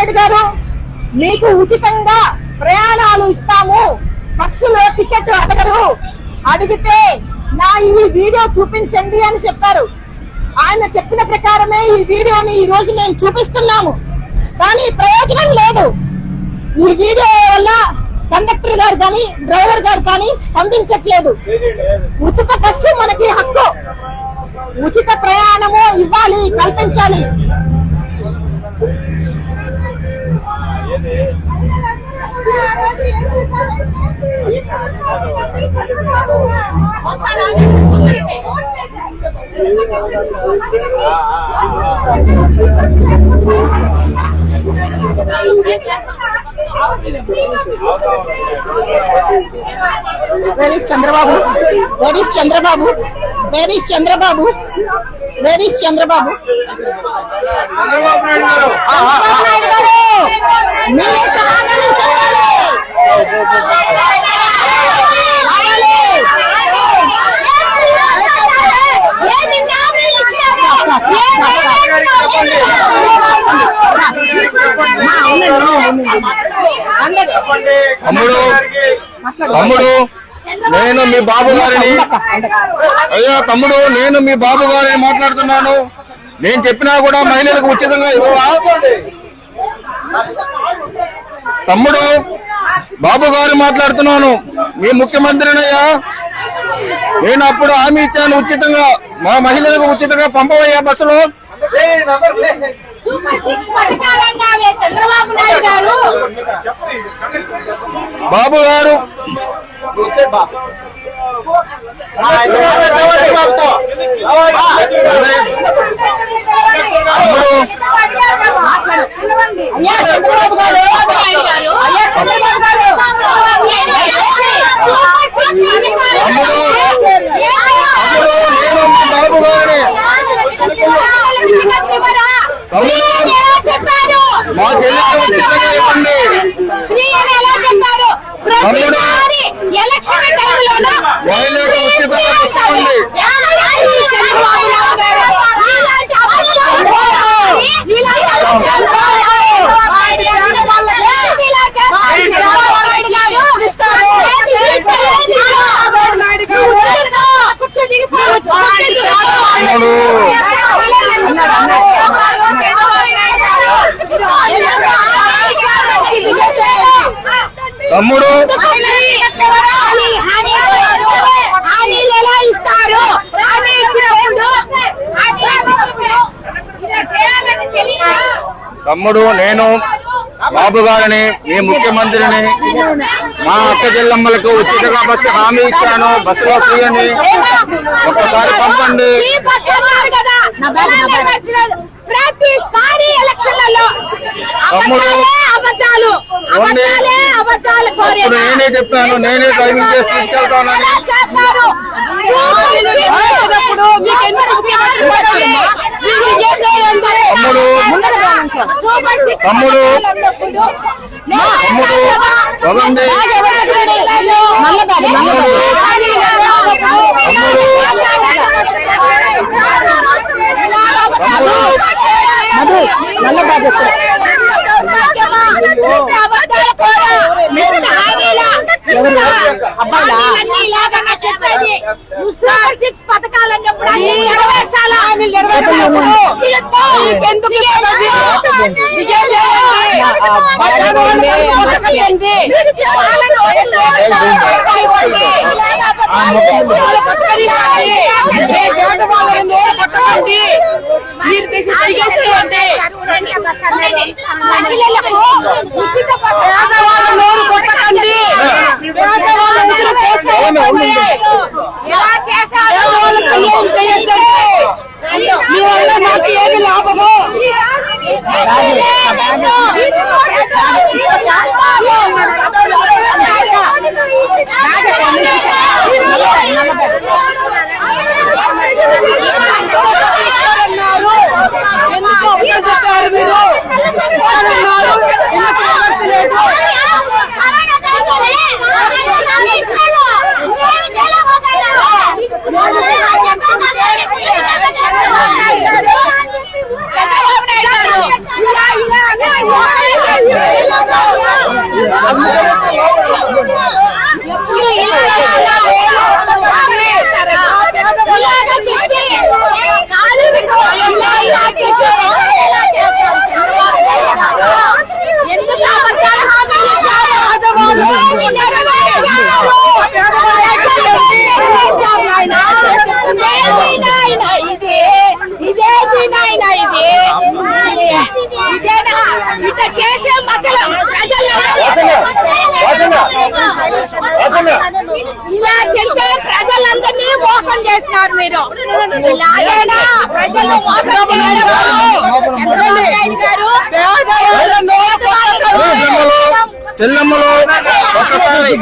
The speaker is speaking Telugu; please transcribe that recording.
నాయుడు గారు మీకు ఉచితంగా ప్రయాణాలు ఇస్తాము. బస్సులో టికెట్ అడగరు. అడిగితే నా ఈ వీడియో చూపించండి అని చెప్పారు. ఆయన చెప్పిన ప్రకారమే ఈ వీడియోని ఈ రోజు మేము చూపిస్తున్నాము. కానీ ప్రయోజనం లేదు. ఈ వీడియో వల్ల కండక్టర్ గారు కానీ డ్రైవర్ గారు కానీ స్పందించట్లేదు. ఉచిత బస్సు మనకి హక్కు. ఉచిత ప్రయాణము ఇవ్వాలి కల్పించాలి. Where Chandrababu where Chandrababu where Chandrababu where Chandrababu Chandrababu Naidu garu మీరే సమాధానం చెప్పాలి. తమ్ముడు తమ్ముడు నేను మీ బాబు గారిని అయ్యా తమ్ముడు నేను మీ బాబు గారిని మాట్లాడుతున్నాను. నేను చెప్పినా కూడా మహిళలకు ఉచితంగా ఇవ్వవా? తమ్ముడు బాబు గారు మాట్లాడుతున్నాను. మీ ముఖ్యమంత్రినయ్యా నేను అప్పుడు హామీ ఇచ్చాను ఉచితంగా. మా మహిళలకు ఉచితంగా పంపవయ్యా బస్సులో. బాబు గారు. అయ్యా చంద్రబాబు గారు అయ్యా చంద్రబాబు గారు తమ్ముడు నేను మీ బాబు గారిని చెప్పారు మా చెల్లికి ఉచితంగా ఇవ్వండి ఫ్రీ అని ఎలా చెప్పారు తమ్ముడు. ప్రతిసారి ఎలక్షన్ టైంలోనూ మహిళలకు ఉచితంగా ఇవ్వండి చంద్రబాబు నాయుడు గారు ఇలాంటి అబద్ధాలు ఇలాంటి అబద్ధాలు ఇలా చేస్తారు చంద్రబాబు నాయుడు గారు చంద్రబాబు నాయుడు గారు కుర్చీ దిగిపోయి కుర్చీ తమ్ముడు. తమ్ముడు హామీ హామీ హామీలు ఎలా ఇస్తారు హామీ ఇచ్చినప్పుడు హామీ ఇచ్చినప్పుడు ఇలా చేయాలని తెలియదు తమ్ముడు నేను బాబు గారిని మీ ముఖ్యమంత్రిని మా అక్క చెల్లమ్మలకు ఉచితంగా బస్సు హామీ ఇచ్చాను బస్సులో ఫ్రీ అని ఒక్కసారి పంపండి? ప్రతిసారి ఎలక్షన్లలో తమ్ముడు. అబద్ధాలే నేనే చెప్పాను, నేనే డ్రైవింగ్ చేసి తీసుకెళ్తానని. తమ్ముడు తమ్ముడు. తమ్ముడు అబ్బాయిలా? సూపర్ సిక్స్ పథకాలు అన్నప్పుడు అన్ని నెరవేర్చాలా మహిళలకు ఉచిత పేదవాళ్ళ నోరు కొట్టకండి. పేదవాళ్ళ. ఎలా చేశారు పేదవాళ్ళకి అన్యాయం చేయొద్దండి. మీ వల్ల మాకు ఏమి లాభము ఇట్లా చేసే మసలు. ప్రజల్లో ఇలా చెప్తే ప్రజలందరినీ మోసం చేస్తున్నారు మీరు. ఇలాగేనా? ప్రజలు మోసం చేయడం చంద్రబాబు నాయుడు గారు ఒక్కసారి.